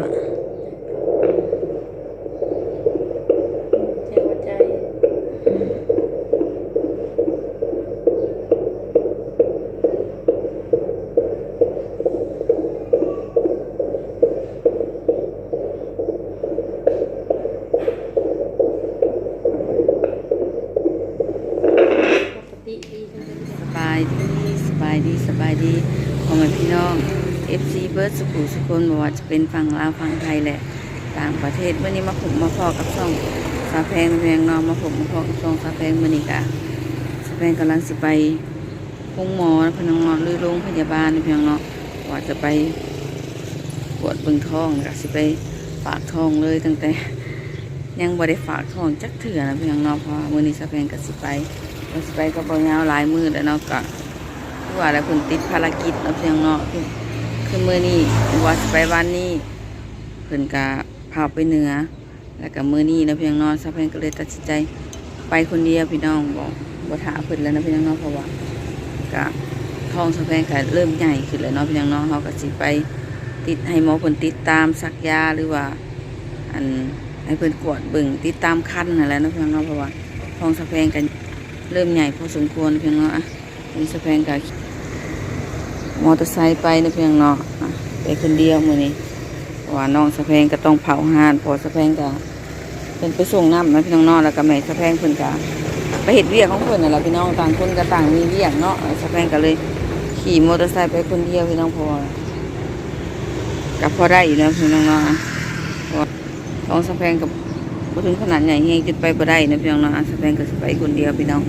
บ่ เสียงหัวใจ ปกติดีจังเลย สบายดีสบายดีสบายดีพ่อแม่พี่น้อง FC เบิร์ดสุขุสุคนบ่ว่าจะ เป็นฝั่งลาวฝั่งไทยแหละต่างประเทศเมื่อนี้มาผมมาพอกับช่องสาแพงแพงนอมาผมมาพอกับช่องสาแพงมื่อนี้กะสาแพงกำลังสิไปพงหมอพนังเนาะหรือโรงพยาบาลเพียงเนาะว่าจะไปปวดเบิ่งท้องกะสิไปฝากท้องเลยตั้งแต่ ยังบ่ได้ฝากท้องจักเถื่อนะเพียงเนาะเพราะว่ามื้อนี้สาแพงก็สิไปก็สิไปก็บ่ยาวหลายมื้อแล้วเนาะก็ว่าแล้วเพิ่นติดภารกิจเนาะเพียงเนาะ คือมือนี้ว่าสไปวันนี้เพิ่นก็พาไปเหนือ แล้วก็มือนี้นะเพียงนอนซะเพิ่นก็เลยตัดสินใจไปคนเดียวพี่น้องบอกบ่ถาเพิ่นแล้วนะพี่น้องเนาะเพราะว่าก็ท้องสะแพงก็เริ่มใหญ่ขึ้นแล้วเนาะพี่น้องเนาะเฮาก็สิไปติดให้หมอเพิ่นติดตามสักยาหรือว่าอันให้เพิ่นกวดเบิ่งติดตามคันนั่นแหละเนาะพี่น้องเนาะเพราะว่าท้องสะแพงก็เริ่มใหญ่พอสมควรเพี่น้องเนาะอะนี่สะแพงก็ มอเตอร์ไซค์ไปนะพี่น้องเนาะไปคนเดียวมือนี้ว่าน้องสะแพงก็ต้องเผาหานพอสะแพงก็เป็นไปส่งน้ำนะพี่น้องเนอแล้วก็แม่สะแพงเพิ่นก็ไปเห็ดเวียกของเพิ่นน่ะล่ะพี่น้องต่างคนก็ต่างมีเวียกเนาะสะแพงก็เลยขี่มอเตอร์ไซค์ไปคนเดียวพี่น้องพอกับพอได้อยู่แล้วพี่น้องเนาะเพราะว่าน้องสะแพงกับบ่ถึงขนาดใหญ่เฮงจนไปบ่ได้นะพี่น้องเนาะสะแพงก็ไปคนเดียวพี่น้อง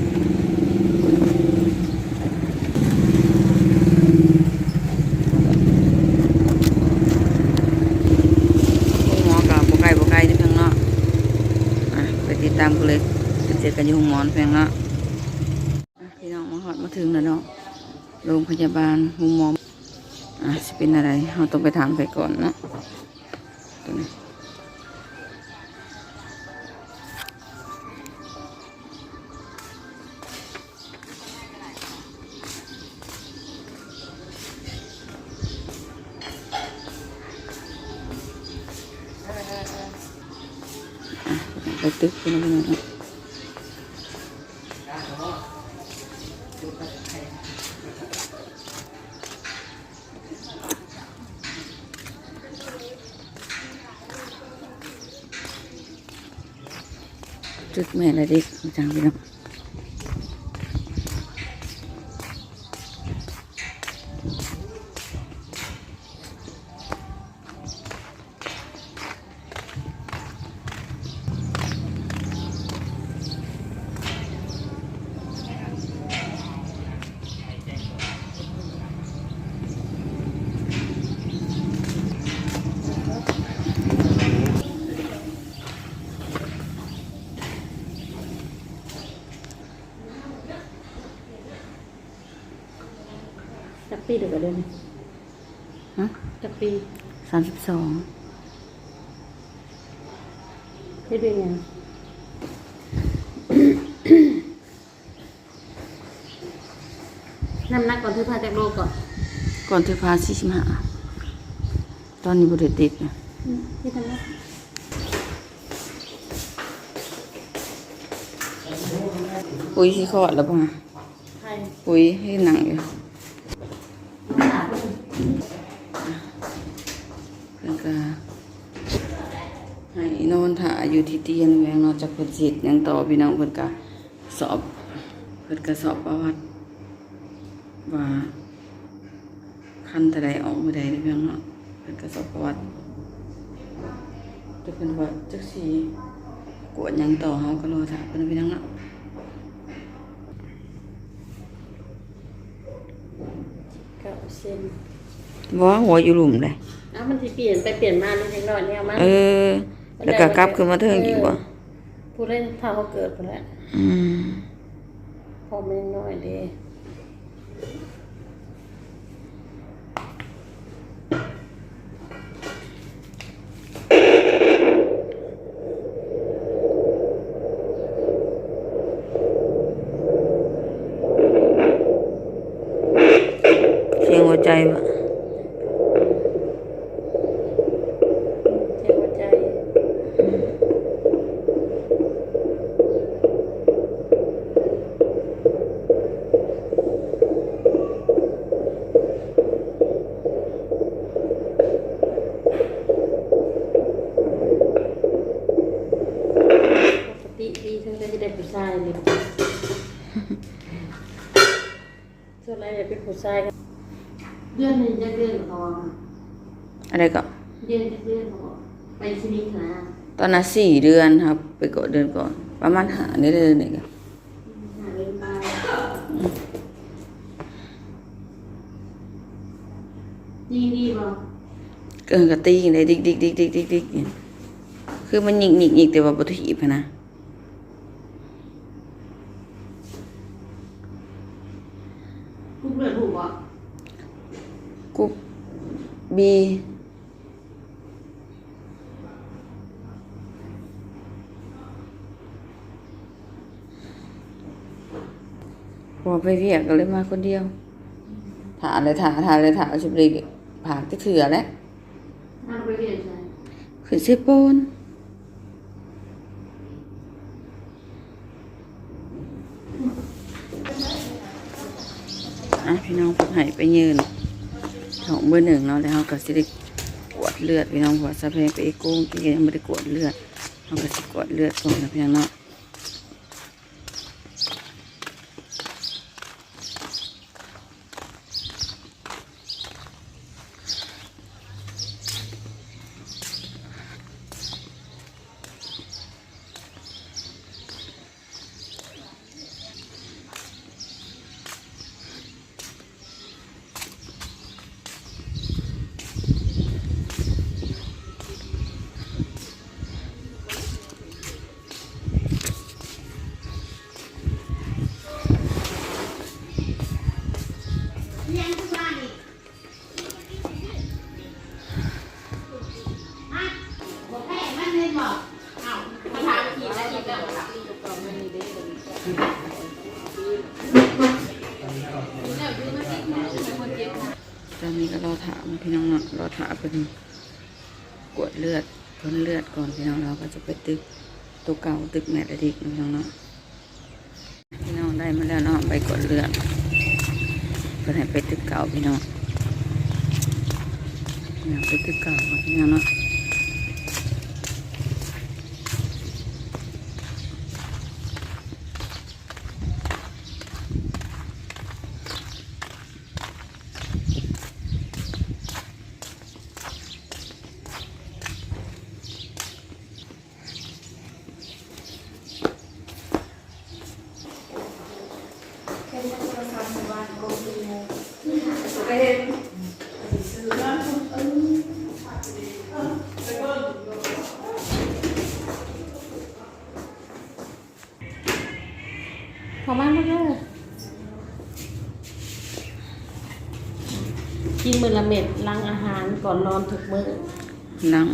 หมอกับบ่ไกลบ่ไกลนี่เพียงเนาะอะไปติดตามกันเลยไป เจอนเพียงละพี่น้องมาหอดมาถึงแล้วเนาะโรงพยาบาลห้อมออะจะเป็นอะไรเราต้องไปถามไปก่อนนะตัวนี้ ปีเดียวกันเลยฮะจักปีสามสิบสองเฮ็ดเป็นหยังน้ำหนักก่อนที่พาจากโลกก่อนก่อนเธอพาสี่สิบห้าตอนนี้บริติดนะอืมที่ทำนักปุ้ยที่คลอดแล้วป่ะใครปุ้ยให้หนังอยู่ หาเพิ่น เพื่อนก็ให้น อนถ่ายอยู่ที่เตียงแมงนอนจากเพิ่นสิทธิ์ยังต่อพี่น้องเพิ่นก็สอบเพิ่นก็สอบประวัติว่าคันแต่ใดออกมื่อใดนะพี่น้องเนาะเพิ่นก็สอบประวัติจะเป็นว่าจักสีกวดหยังต่อเฮาก็รอถ่ายเพิ่นนะพี่น้องเนาะเก้าเซนบ่หัวอยู่หลุมเลยอ้าวมันสิเปลี่ยนไปเปลี่ยนมาเล็กน้อยเนี่ยมันเออ แล้วก็กลับขึ้นมาเทิงอีกบ่ผู้เล่นเท่าเขาเกิดไปแล้วอืมพอมันน้อยเด้ เสียงหัวใจบ่ ถึงจะได้ผู้ชายเลยส่ว นอะไรจะเป็นผู้ชายกันเดือนหนึ่งจะเดือนเขาอะอะไรก็เดือนจะเดือนเขาอะไปชนิดนะตอนนั้นสี่เดือนครับ ไปกดเดือนก่อน ประมาณหาเดือนนี่ก็หาเงินมาดีดีป่ะเกินกะตีกันเลยดิกดิกดิกดิกดิกดิกเนี่ยคือมันหยิกหยิกหยิกแต่ว่าบถีบอะนะ กูเปิดหูป่ะ กุ๊บ บีพอไปเวียกก็เลยมาคนเดียวถาเลยถาถาเลยถาชุบเลยผากที่เถื่อแล้วน่าไปเรียนใช่ขึ้นเซโปนอะพี่น้องฝึกให้ไปยืน สองเบอร์หนึ่งเนาะแล้วเขาก็สิได้กวดเลือดพี่น้องหัวสะเพงไปเอโก้ที่ยังไม่ได้กวดเลือดเขาก็สิกวดเลือดก่งนนะพี่น้องเนาะ ตัวเก่าตึกแมทอดิกน้องเนาะพี่น้องได้มาแล้วเนาะไปกดเลือดเพื่อให้ไปตึกเก่าพี่น้องอยากไปตึกเก่าพี่น้องเนาะไปเห็น พอมาหมดเลยกินมื้อละเม็ดล้างอาหารก่อนนอนทุกมื้อ ล้าง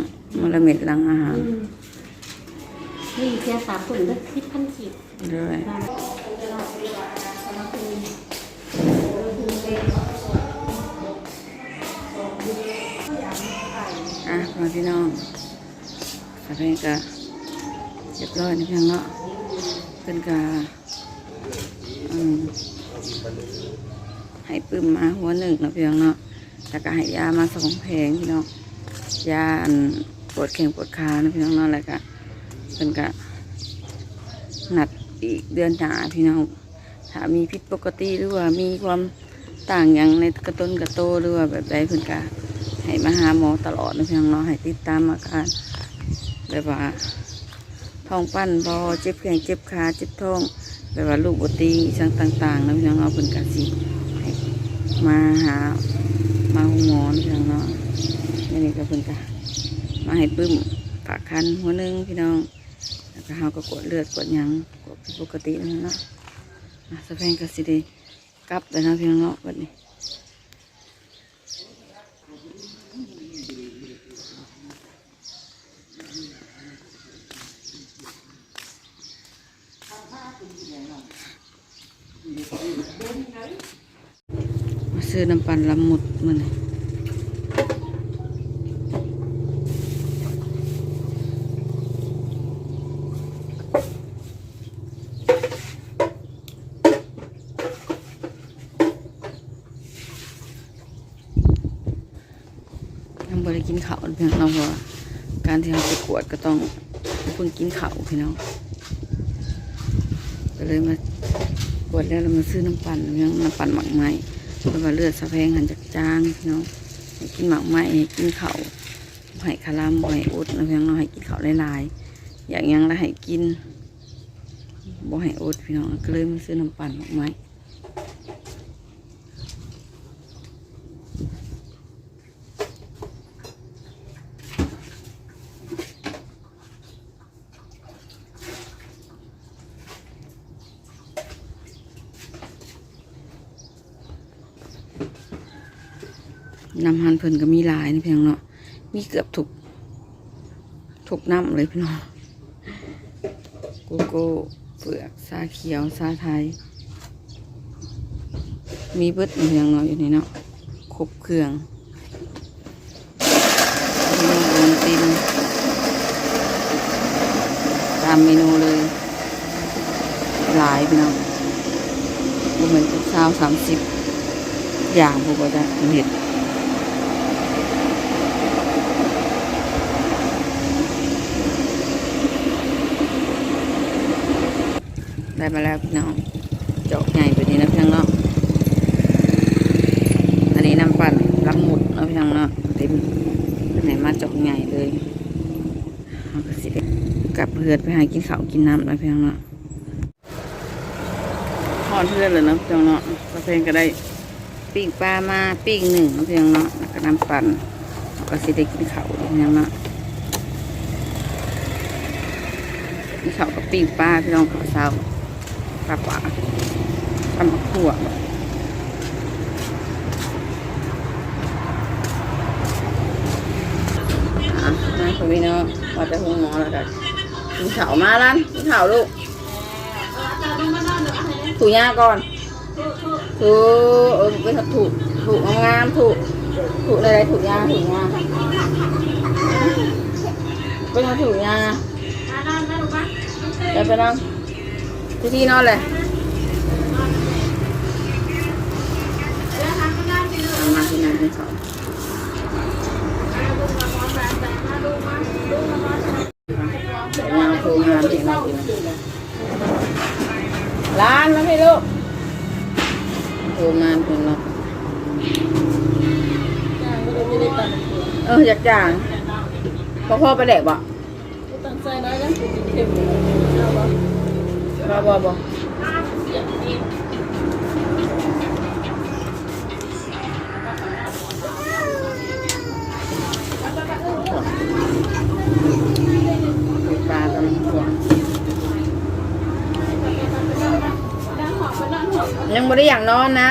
มลเม็ดล้างอาหารอืมนี่แค่สามถุงได้สิบพันสิบด้วยอะมาพี่น้องสะเพงกะเรียบร้อยนะพี่น้องเนาะเป็นกะอืมให้ปื้มมาหัวหนึ่งนะพี่น้องเนาะแล้วก็ให้ยามาสองแผงพี่น้องยาอัน ปวดแข้งปวดขานะพี่น้องเนาะแล้วก็เป็นกะนัดอีกเดือนหน้าพี่น้องถ้ามีผิดปกติหรือว่ามีความต่างอย่างในกระต้นกระโตหรือว่าแบบใดเพิ่นกะให้มาหาหมอตลอดนะพี่น้องเนาะให้ติดตามอาการแบบว่าท้องปั้นบอเจ็บแขนเจ็บขาเจ็บท้องแบบว่าลูกบตีสังต่างๆนะพี่น้องเนาะเพิ่นกะสิมาหามาหาหมอนะพี่น้องเนาะนี่ก็เพิ่นกะ มาให้ปึ้มปากคันหัวหนึงพี่น้อง แล้วก็เฮาก็กดเลือดกดยังกดผิดปกตินะพี่น้องเนาะสะแพงก็สิได้กลับแล้วนะพี่น้องเนาะบัดนี้มาซื้อน้ำปั่นลำหมุดมัน กินข้าวเพียงเราเพราะว่าการที่เราไปกวดก็ต้องเพิ่งกินข้าวพี่น้องก็เลยมาปวดแล้วเรามาซื้อน้ำปั่นเรื่องน้ำปั่นหมักไม้เพราะว่าเลือดสะแพงหันจากจางพี่น้องกินหมักไม้กินข้าวให้คาราบ่ให้อุดนะพี่น้องให้กินข้าวหลายๆอย่างยังละให้กินบ่ให้อุดพี่น้องก็เลยมาซื้อน้ำปั่นหมักไม้ น้ำหันเพิ่นก็มีหลายนะพี่น้องเนาะมีเกือบทุกทุกน้ำเลยพี่น้องโกโก้เปลือกซาเขียวซาไทย มีเบิดนะพี่น้องเนาะอยู่ในเนาะครบเครื่องพี่น้อนตินตามเมนูเลย หลายพี่น้องเหมือนข้าวสามสิบอย่างพวกก็ได้เห็ด ได้มาแล้วพี่น้องเจาะใหญ่ไปนี้นะพี่น้องเนาะอันนี้น้ำปั่นรับหมุดนะพี่น้องเนาะเต็มไหนมาเจาะใหญ่เลยเอาก็สิได้กลับเพื่อนไปหากินข้าวกินน้ำนะพี่น้องเนาะทอดเพื่อนเลยนะพี่น้องเนาะกาแฟก็ได้ปิ้งปลามาปิ้งหนึ่งนะพี่น้องเนาะแล้วก็น้ำปั่นเอาก็สิได้กินข้าวพี่น้องเนาะนี่เขาก็ปิ้งปลาพี่น้องขาวเช้า ปลาป่าตำบักถั่วอะนายคุณพี่น้องมาจะห้องหมอแล้วกันกินข้าวมาล้านกินข้าวลูกถูยาก่อนถูเออไปทับถูถูงามๆถูถูอะไรถูยาถูยาไปทำถูยาเดี๋ยวไปนอ นที่ที่นอนเลยเอามาที่นอนที่สองเดี๋ยวมาโทรมาที่นอนที่นอนร้านมาให้ลูกโทรมาที่นอนเอออยากจ่างพ่อพ่อไปแดกบ่ตั้งใจน้อยแล้วเข็ม บ่บ่บ่ปลากำลังห่วงยังไม่ได้อย่ากนอนนะ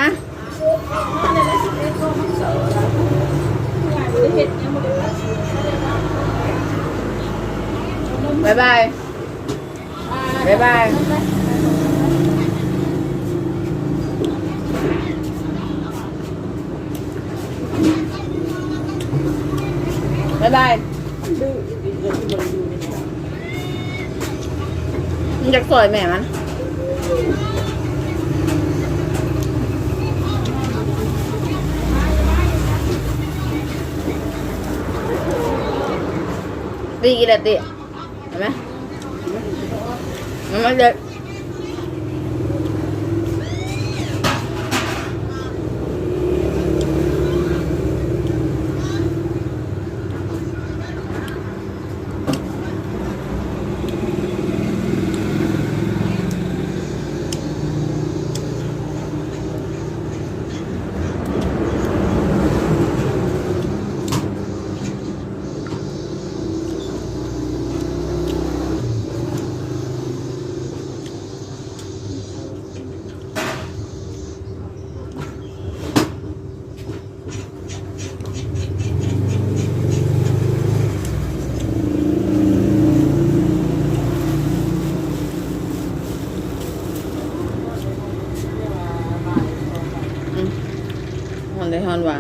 บายบาย บายบายบายบายมึงอยากสวยแม่มันตีกี่ละตีเห็นไหม มันไอนเลยฮอนว่า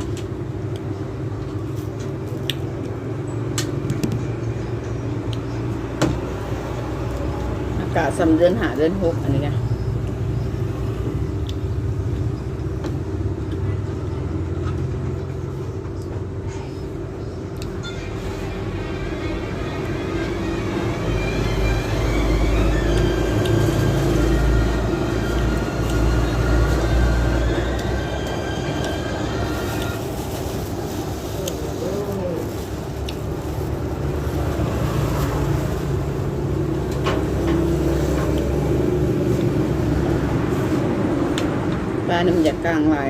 อากาศสำเดือนหาเดือนหกอันนี้ไง บ้านมันอยากกลางหลาย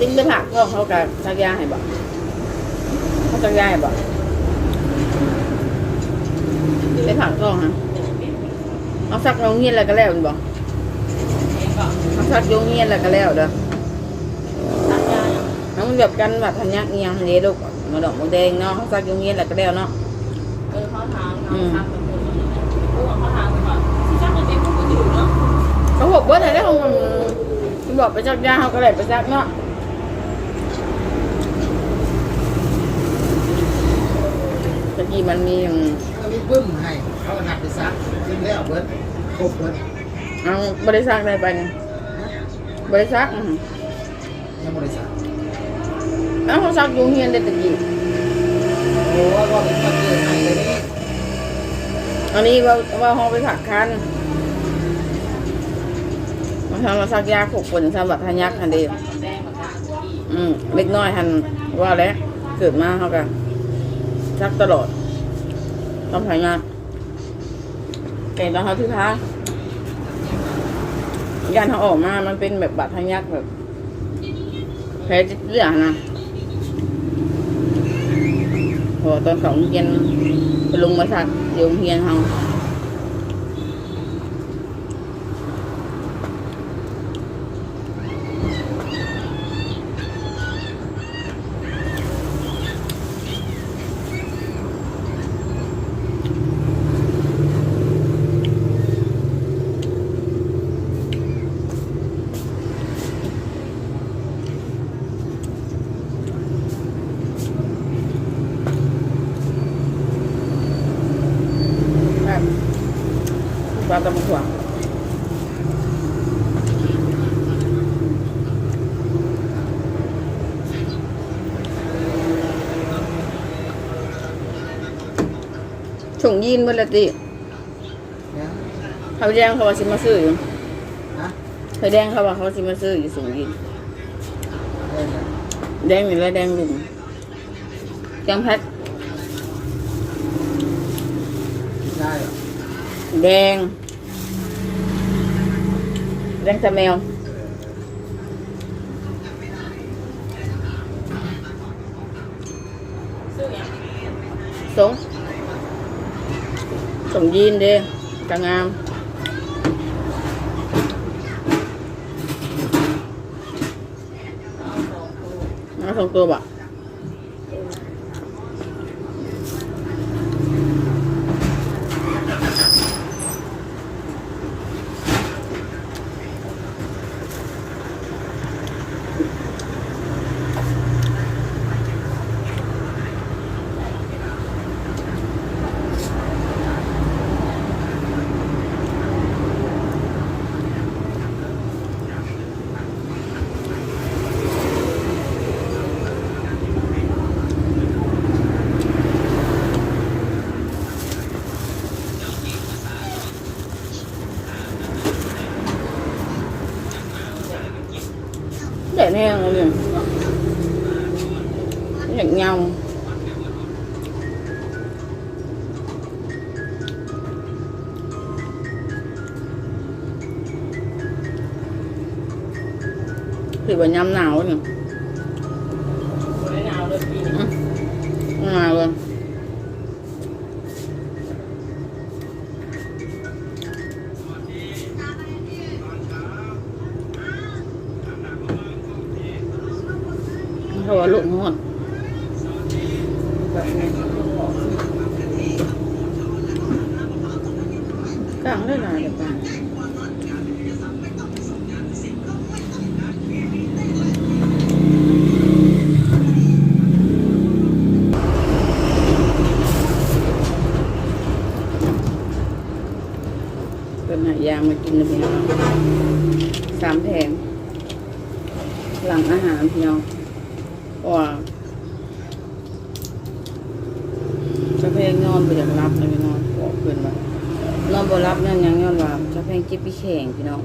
ดิ้งไปผักก็ เขากับซักยาให้บอกเขาซักยาให้บอกไปผักก็ฮะเอาซักโรงเรียนแล้วก็แล้วมันบอกเอาซักโรงเรียนแล้วก็แล้วเด้อตัดยาน้องแบบกันแบบพันยักเอียงเลี้ยลูกมาดอกมะแดงเนาะเขาซักโรงเรียนแล้วก็แล้วเนาะเออเขาถามเขาซักกับคนผู้เขาถามก่อนที่ซักกับเด็กผู้อยู่เนาะเขาบอกว่าแต่ได้ของมันมันบอกไปซักยาเขาก็เลยไปซักเนาะตะ กี้มันมีอย่างก็มีปึ้มให้เขาก็นัดไปซักซึ่งแล้วเบิดครบเบิดเอาบริษัทได้ไปเนี่ยบริษัทอื้อหือยังบริษัทเอาเขาซักยุงเฮียนได้ตะกี้โอ้ว่าว่าเป็นคนเกิดให้เลยนี่อันนี้ว่าว่าห้องไปผักคันมาทำมาซักยาขกคนสำหรับพยักหันเดียวแดงแบบนั้นที่อืมเล็กน้อยหันว่าแล้วเกิดมาเขากันซักตลอด ต้องพยักเก่งตอนเขาที่ท้ายานเขาออกมา มันเป็นแบบบาดพยักแบบแผลเลือดนะพอตอนสองเย็นไปลงมาสักเดี๋ยวเฮียนเขา ครับปลาตะมุขวางส่ง ยีนเมื่อไรติเนี่ยเขาแดงเขาว่าสิมาซื้ออยู่ฮะเขาแดงเขาว่าเขาสิมาซื้ออยู่ส่งยีนเล่นนะแดงนี่แหละแดงลุงแกงแพทได้เหรอแดง แดงตะแมวซื้ออย่างสง ส่งยีนเด้กาง คือว่ายำหนาวเนี่ยตัวินเลยสามแผงหลังอาหารพี่น้องก็จะเพลงนอนไปอยากรับเลยพี่น้องบอกเพื่อนว่านอนบ่รับนั่นยังย้อนว่าจะเพลงจิบพี่แข่งพี่น้อง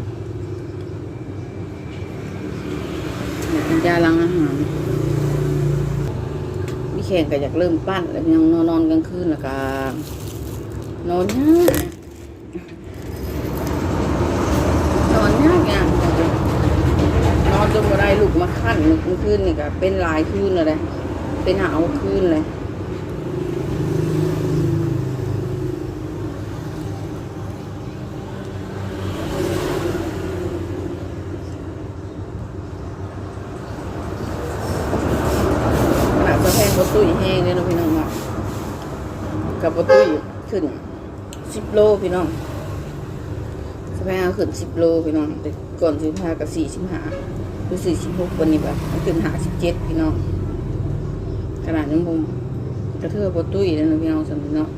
เป็นยาล้างอาหารพี่แข่งก็อยากเริ่มปั้นแล้วยังนอนนอนกลางคืนแล้วก็นอนยาก นอนยากอะนอนจนบ่ได้ลุกมาขั้นเมื่อคืนนี่ก็เป็นหลายคืนเลย เป็นหาวคืนเลยขนาดสะแพงประตูแห้งเลยเนะพี่น้องเนาะกับประตูขึ้นสิบโลพี่น้อง ขึ้นสิบโลพี่น้องแต่ก่อนสิบห้ากับสี่สิบห้าหรือสี่สิบหกวันนี้แบบขึ้นหาสิบเจ็ดพี่น้องขนาดยังบุมกระเทือประตูเลยเนะพี่น้องสำหรับเนาะ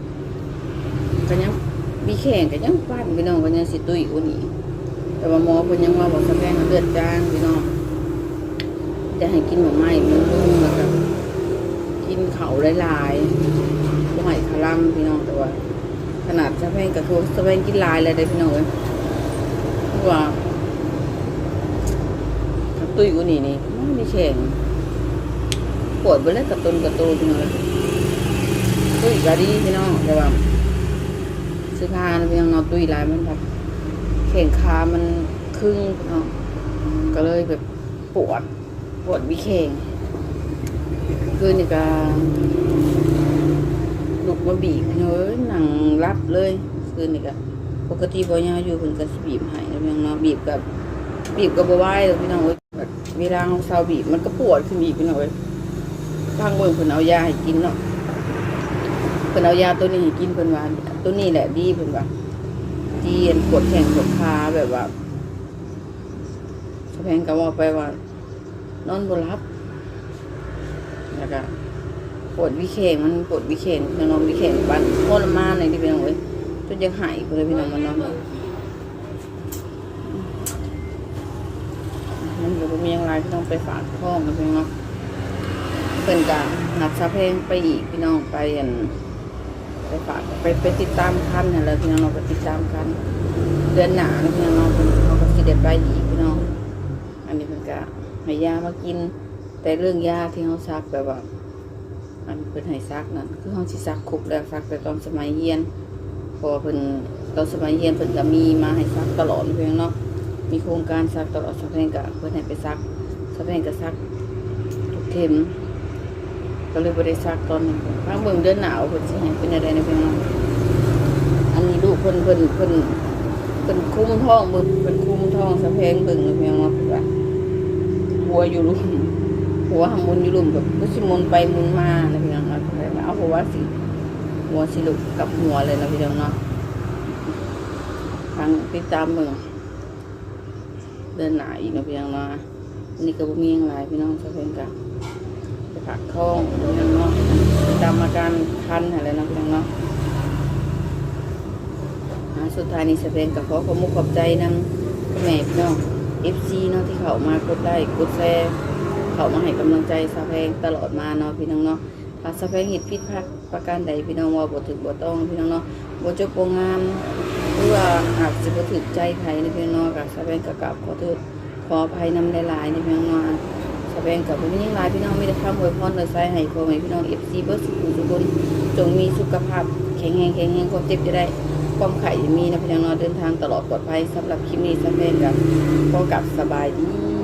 ก็ยังมีแข่งก็ยังปั้นพี่น้องก็ยังสิตุ้ยอุ่นอีกแต่ว่าหมอเพิ่นยังว่าบอกสะแพงเลือดจางพี่น้องจะให้กินหมูไหม้มันนุ่มแล้วก็กินเขาหลายๆบ่ให้คาร่ำพี่น้องแต่ว่าขนาดสะแพงกับคือสะแพงกินลายเลยได้พี่น้องเอ้ย ว่าตุ้ยกูนี่นี่มันไม่แข็งปวดไปแล้วกระตุนกระตูนเอ้ยตุ้ยก็ดีพี่น้องแต่ว่าสื้อผ้านะพี่น้องเนาตุ้ยลายมันแบบแข่งขามันครึ่งพี่น้องก็เลยแบบปวดปวดวิเคงคืนนี่ก็ลุกมาบีบเฮ้ยหนังรับเลย คืนนี่ก็ ปกติบ่ยาอยู่เพิ่นก็สิบีบให้แล้วพี่น้องเนาะบีบกับบีบก็บ่ไหวแล้วพี่น้องเอ้ยแบบเวลาเฮาเซาบีบมันก็ปวดขึ้นอีกพี่น้องเอ้ยทางเบิ่งเพิ่นเอายาให้กินเนาะเพิ่นเอายาตัวนี้ให้กินเพิ่นว่าตัวนี้แหละดีเพิ่นว่าที่อันปวดแข้งปวดขาแบบว่าแพงก็ว่าไปว่านอนบ่รับแล้วก็ปวดวิเข่งมันปวดวิเข่งนองวิเข่งบ้านทรมานเลยที่พี่น้องเอ้ย จนยังหายเลยพี่น้องมันนอนมันก็บ่มีอย่างไรพี่น้องไปฝากท้องกันพี่น้องเพิ่นก็นัดซาเพลงไปอีกพี่น้องไปอันไปฝากไปไปติดตามคันนั่นแหละพี่น้องเราไปติดตามคันเดือนหนาพี่น้องเพิ่นเขาก็สิได้ไปอีกพี่น้อง อันนี้เพิ่นก็ให้ยามากิน แต่เรื่องยาที่เขาซักแบบว่าอันเพิ่นให้ซักนั่นคือเขาสิซักครบแล้วซักแต่ตอนสมัยเรียน พอเพิ่นตอนสมัยเรียนเพิ่นก็มีมาให้ซักตลอดเพียงเนาะมีโครงการซักตลอดสักเพงก็เพิ่นให้ไปซักสักเพงก็ซักทุกเข็มก็เลยบ่ได้ซักตอนนี้ทางเบิ่งเดือนหนาวเพิ่นสิให้เป็นอะไรในเพียงเนาะอันนี้ลูกเพิ่นเพิ่นเพิ่นเพิ่นคุ้มท้องเบิ่งเพิ่นคุ้มท้องสักเพงเบิ่งเพียงเนาะเพิ่นว่าหัวอยู่ลุ่มหัวหมุนอยู่ลุ่มแบบก็สิหมุนไปหมุนมานะพี่น้องเนาะแบบเอาหัวสิ หัวสิลุกกับหัวเลยนะพี่น้องเนาะทางติดตามเมืองเดินหนาอีกนะพี่น้องเนาะนี่ก็บ่มีอย่างไรพี่น้องจะเป็นกับไปผักท้องพี่น้องเนาะติดตามอาการคันอะไรนะพี่น้องเนาะสุดท้ายนี้จะเปนกับขอขอมุกขอบใจนำแม่พี่น้อง FC เนาะที่เขามากดไลค์กดแชร์เขามาให้กำลังใจสาแพงตลอดมาเนาะพี่น้องเนาะ้าสาแพงเห็ดผิดพลาดประการใดพี่น้องว่าบ่ถึกบ่ต้องพี่น้องเนาะบ่จบบ่งามหรือว่าอาจสิบ่ถึกใจไผในพี่น้องเนาะก็สาแพงก็กราบขอโทษขออภัยนำหลายๆในพี่น้องเนาะสาแพงก็บ่มีหยังหลายพี่น้องไมีแต่คำอวยพรและใส่ให้พ่อแม่พี่น้อง FC เบิดสุขทุกคนจงมีสุขภาพแข็งแรงแข็งแรงความเจ็บจะได้ความไข่มีนะพี่น้องเนาะเดินทางตลอดปลอดภัยสำหรับคลิปนี้สาแพงก็ขอกลับสบายดี